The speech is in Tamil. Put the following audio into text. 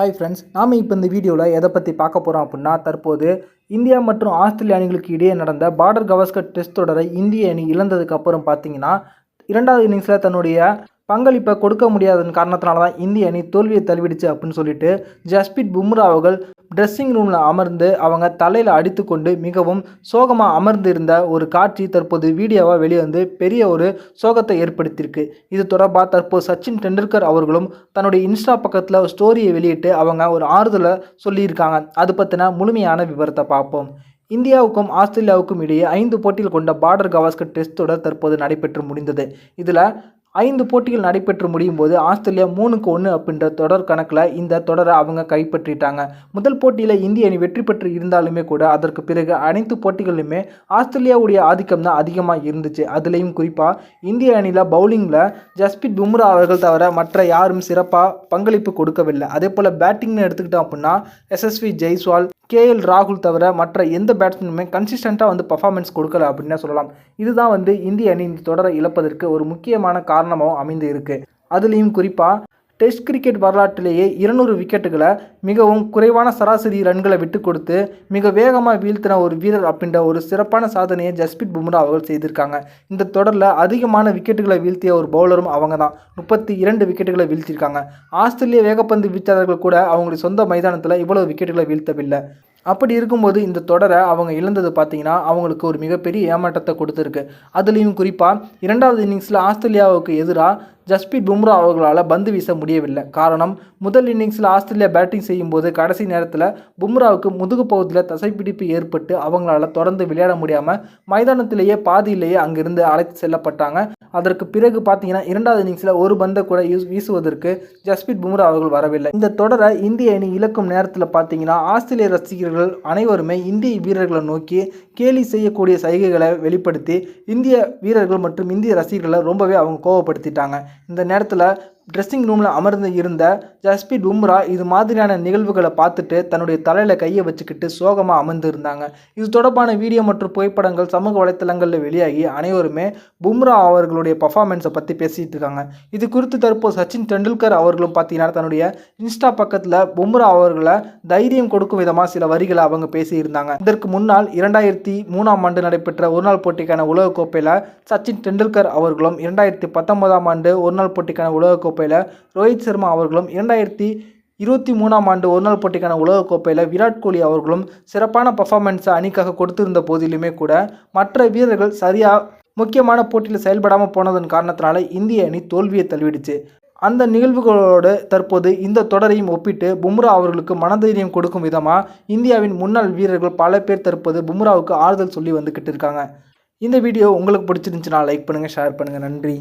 ஹாய் ஃப்ரெண்ட்ஸ் நாம் இப்போ இந்த வீடியோவில் எதை பற்றி பார்க்க போகிறோம் அப்படின்னா தற்போது இந்தியா மற்றும் ஆஸ்திரேலிய அணிகளுக்கு இடையே நடந்த பார்டர் கவாஸ்கர் டெஸ்ட் தொடரை இந்திய அணி இழந்ததுக்கு அப்புறம் பார்த்தீங்கன்னா இரண்டாவது இன்னிங்ஸில் தன்னுடைய பங்களிப்பை கொடுக்க முடியாதன் காரணத்தினால தான் இந்திய அணி தோல்வியை தழுவிடுச்சு அப்படின்னு சொல்லிட்டு ஜஸ்பிட் பும்ரா அவர்கள் ட்ரெஸ்ஸிங் ரூமில் அமர்ந்து அவங்க தலையில் அடித்துக்கொண்டு மிகவும் சோகமாக அமர்ந்து இருந்த ஒரு காட்சி தற்போது வீடியோவாக வெளியே வந்து பெரிய ஒரு சோகத்தை ஏற்படுத்தியிருக்கு. இது தொடர்பாக தற்போது சச்சின் டெண்டுல்கர் அவர்களும் தன்னுடைய இன்ஸ்டா பக்கத்தில் ஒரு ஸ்டோரியை வெளியிட்டு அவங்க ஒரு ஆறுதலை சொல்லியிருக்காங்க. அது பற்றின முழுமையான விவரத்தை பார்ப்போம். இந்தியாவுக்கும் ஆஸ்திரேலியாவுக்கும் இடையே ஐந்து போட்டிகள் கொண்ட பார்டர் கவாஸ்கர் டெஸ்ட் தொடர் தற்போது நடைபெற்று முடிந்தது. இதில் ஐந்து போட்டிகள் நடைபெற்று முடியும் போது ஆஸ்திரேலியா மூணுக்கு ஒன்று அப்படின்ற தொடர் கணக்கில் இந்த தொடரை அவங்க கைப்பற்றிட்டாங்க. முதல் போட்டியில் இந்திய அணி வெற்றி பெற்று இருந்தாலுமே கூட அதற்கு பிறகு அனைத்து போட்டிகளிலுமே ஆஸ்திரேலியாவுடைய ஆதிக்கம் தான் அதிகமாக இருந்துச்சு. அதுலேயும் குறிப்பாக இந்திய அணியில் பவுலிங்கில் ஜஸ்பித் பும்ரா அவர்கள் தவிர மற்ற யாரும் சிறப்பாக பங்களிப்பு கொடுக்கவில்லை. அதே போல் பேட்டிங்னு எடுத்துக்கிட்டோம் அப்படின்னா எஸ்எஸ்வி ஜெய்ஸ்வால் கேஎல் ராகுல் தவிர மற்ற எந்த பேட்ஸ்மேனுமே கன்சிஸ்டண்ட்டாக வந்து பர்ஃபார்மன்ஸ் கொடுக்கல அப்படின்னு சொல்லலாம். இதுதான் வந்து இந்திய அணி இந்த தொடரை இழப்பதற்கு ஒரு முக்கியமான காரணமாகவும் அமைந்து இருக்குது அதுலேயும் குறிப்பாக டெஸ்ட் கிரிக்கெட் வரலாற்றிலேயே இருநூறு விக்கெட்டுகளை மிகவும் குறைவான சராசரி ரன்களை விட்டு கொடுத்து மிக வேகமாக வீழ்த்தின ஒரு வீரர் அப்படின்ற ஒரு சிறப்பான சாதனையை ஜஸ்பிரித் பும்ரா அவர்கள் செய்திருக்காங்க. இந்த தொடரில் அதிகமான விக்கெட்டுகளை வீழ்த்திய ஒரு பவுலரும் அவங்க தான் முப்பத்தி இரண்டு விக்கெட்டுகளை வீழ்த்தியிருக்காங்க ஆஸ்திரேலிய வேகப்பந்து வீச்சாளர்கள் கூட அவங்களுடைய சொந்த மைதானத்தில் இவ்வளவு விக்கெட்டுகளை வீழ்த்தவில்லை. அப்படி இருக்கும்போது இந்த தொடரை அவங்க இழந்தது பார்த்தீங்கன்னா அவங்களுக்கு ஒரு மிகப்பெரிய ஏமாற்றத்தை கொடுத்துருக்கு. அதுலேயும் குறிப்பாக இரண்டாவது இன்னிங்ஸில் ஆஸ்திரேலியாவுக்கு எதிராக ஜஸ்பிரித் பும்ரா அவர்களால் பந்து வீச முடியவில்லை. காரணம் முதல் இன்னிங்ஸில் ஆஸ்திரேலியா பேட்டிங் செய்யும்போது கடைசி நேரத்தில் பும்ராவுக்கு முதுகு பகுதியில் தசைப்பிடிப்பு ஏற்பட்டு அவங்களால தொடர்ந்து விளையாட முடியாமல் மைதானத்திலேயே பாதியிலேயே அங்கிருந்து அழைத்து செல்லப்பட்டாங்க. அதற்கு பிறகு பார்த்தீங்கன்னா இரண்டாவது இன்னிங்ஸில் ஒரு பந்தை கூட யூஸ் வீசுவதற்கு ஜஸ்பிரித் பும்ரா அவர்கள் வரவில்லை. இந்த தொடரை இந்திய அணி இழக்கும் நேரத்தில் பார்த்தீங்கன்னா ஆஸ்திரேலிய ரசிகர்கள் அனைவருமே இந்திய வீரர்களை நோக்கி கேலி செய்யக்கூடிய சைகைகளை வெளிப்படுத்தி இந்திய வீரர்கள் மற்றும் இந்திய ரசிகர்களை ரொம்பவே அவங்க கோவப்படுத்திட்டாங்க. இந்த நேரத்தில் ட்ரெஸ்ஸிங் ரூமில் அமர்ந்து இருந்த ஜஸ்பிரித் பும்ரா இது மாதிரியான நிகழ்வுகளை பார்த்துட்டு தன்னுடைய தலையில் கையை வச்சுக்கிட்டு சோகமாக அமர்ந்து இருந்தாங்க. இது தொடர்பான வீடியோ மற்றும் புகைப்படங்கள் சமூக வலைத்தளங்களில் வெளியாகி அனைவருமே பும்ரா அவர்களுடைய பர்ஃபார்மன்ஸை பற்றி பேசிகிட்டு இருக்காங்க. இது குறித்து தற்போது சச்சின் டெண்டுல்கர் அவர்களும் பார்த்தீங்கன்னா தன்னுடைய இன்ஸ்டா பக்கத்தில் பும்ரா அவர்களை தைரியம் கொடுக்கும் விதமாக சில வரிகளை அவங்க பேசியிருந்தாங்க. இதற்கு முன்னால் இரண்டாயிரத்தி மூணாம் ஆண்டு நடைபெற்ற ஒருநாள் போட்டிக்கான உலகக்கோப்பையில் சச்சின் டெண்டுல்கர் அவர்களும் இரண்டாயிரத்தி பத்தொன்பதாம் ஆண்டு ஒருநாள் போட்டிக்கான உலகக்கோப்பையில் ரோஹித் சர்மா அவர்களும் இரண்டாயிரத்தி இருபத்தி மூணாம் ஆண்டு ஒருநாள் போட்டிக்கான உலகக்கோப்பையில் விராட் கோலி அவர்களும் சிறப்பான பர்ஃபார்மன்ஸை அணிக்காக கொடுத்திருந்த போதிலுமே கூட மற்ற வீரர்கள் சரியாக முக்கியமான போட்டியில் செயல்படாமல் போனதன் காரணத்தினால இந்திய அணி தோல்வியை தழுவிடுச்சு. அந்த நிகழ்வுகளோடு தற்போது இந்த தொடரையும் ஒப்பிட்டு பும்ரா அவர்களுக்கு மனதைரியம் கொடுக்கும் விதமாக இந்தியாவின் முன்னாள் வீரர்கள் பல பேர் தற்போது பும்ராவுக்கு ஆறுதல் சொல்லி வந்துக்கிட்டு இருக்காங்க. இந்த வீடியோ உங்களுக்கு பிடிச்சிருந்துச்சுன்னா லைக் பண்ணுங்கள் ஷேர் பண்ணுங்கள் நன்றி.